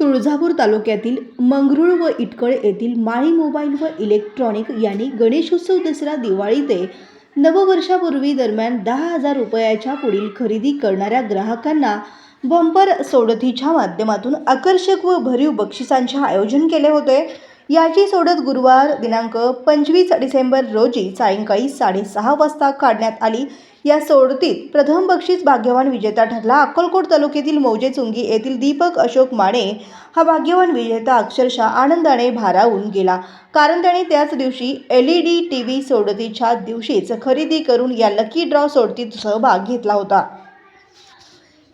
तुळजापूर तालुक्यातील मंगरुळ व इटकळ येथील माळी मोबाईल व इलेक्ट्रॉनिक यांनी गणेशोत्सव दसरा दिवाळी ते नववर्षापूर्वी दरम्यान दहा हजार रुपयाच्या पुढील खरेदी करणाऱ्या ग्राहकांना बंपर सोडतीच्या माध्यमातून आकर्षक व भरीव बक्षिसांचे आयोजन केले होते. याची सोडत गुरुवार दिनांक पंचवीस डिसेंबर रोजी सायंकाळी साडेसहा वाजता काढण्यात आली. या सोडतीत प्रथम बक्षीस भाग्यवान विजेता ठरला. अक्कलकोट तालुक्यातील मौजे चुंगी येथील दीपक अशोक माने हा भाग्यवान विजेता अक्षरशः आनंदाने भारावून गेला. कारण त्याने त्याच दिवशी L E D T V सोडतीच्या दिवशीच खरेदी करून या लकी ड्रॉ सोडतीत सहभाग घेतला होता.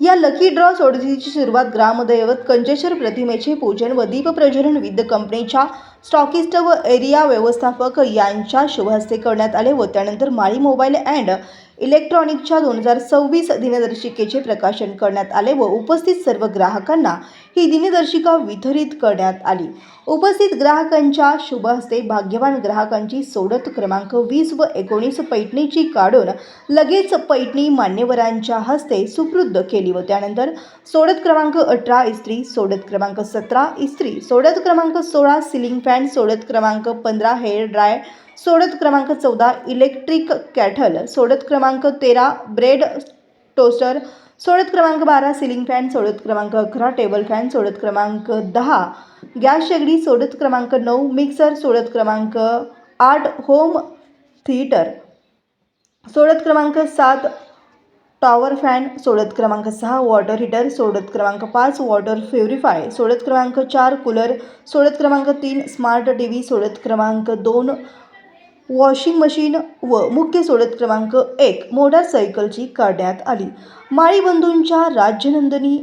या लकी ड्रॉ सोडतीची सुरुवात ग्रामदैवत कंचेश्वर प्रतिमेचे पूजन व दीप प्रज्वलन कंपनीच्या स्टॉकिस्ट व एरिया व्यवस्थापक यांच्या शुभहस्ते करण्यात आले व त्यानंतर माळी मोबाईल अँड इलेक्ट्रॉनिकच्या दोन हजार सव्वीस दिनदर्शिकेचे प्रकाशन करण्यात आले व उपस्थित सर्व ग्राहकांना ही दिनदर्शिका वितरित करण्यात आली. उपस्थित ग्राहकांच्या शुभहस्ते भाग्यवान ग्राहकांची सोडत क्रमांक वीस व एकोणीस पैठणीची काढून लगेच पैठणी मान्यवरांच्या हस्ते सुपूर्द केली व त्यानंतर सोडत क्रमांक अठरा इस्त्री सोडत क्रमांक सतरा इस्त्री सोडत क्रमांक सोळा सिलिंग फॅन सोडत क्रमांक पंधरा हेअर ड्राय सोडत क्रमांक चौदा इलेक्ट्रिक कॅटल सोडत क्रमांक तेरा ब्रेड टोस्टर सोडत क्रमांक बारा सिलिंग फॅन सोडत क्रमांक अकरा टेबल फॅन सोडत क्रमांक दहा गॅस शेगडी सोडत क्रमांक नऊ मिक्सर सोडत क्रमांक आठ होम थिएटर सोडत क्रमांक सात टॉवर फॅन सोडत क्रमांक सहा वॉटर हीटर सोडत क्रमांक पाच वॉटर फ्युरिफाय सोडत क्रमांक चार कूलर सोडत क्रमांक तीन स्मार्ट टी व्ही सोडत क्रमांक दोन वॉशिंग मशीन व मुख्य सोडत क्रमांक एक मोटारसायकलची काढण्यात आली. माळीबंधूंच्या राज्यनंदिनी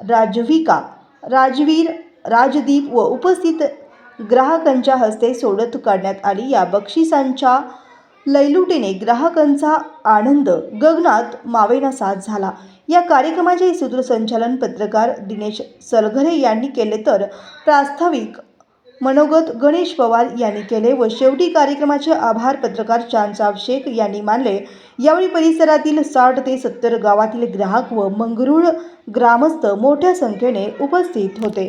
राजविका राजवीर राजदीप व उपस्थित ग्राहकांच्या हस्ते सोडत काढण्यात आली. या बक्षिसांच्या लैलुटीने ग्राहकांचा आनंद गगनात मावेनासा झाला. या कार्यक्रमाचे सूत्रसंचालन पत्रकार दिनेश सलघरे यांनी केले तर प्रास्ताविक मनोगत गणेश पवार यांनी केले व शेवटी कार्यक्रमाचे आभार पत्रकार चांदसाब शेख यांनी मानले. यावेळी परिसरातील साठ ते सत्तर गावातील ग्राहक व मंगरुळ ग्रामस्थ मोठ्या संख्येने उपस्थित होते.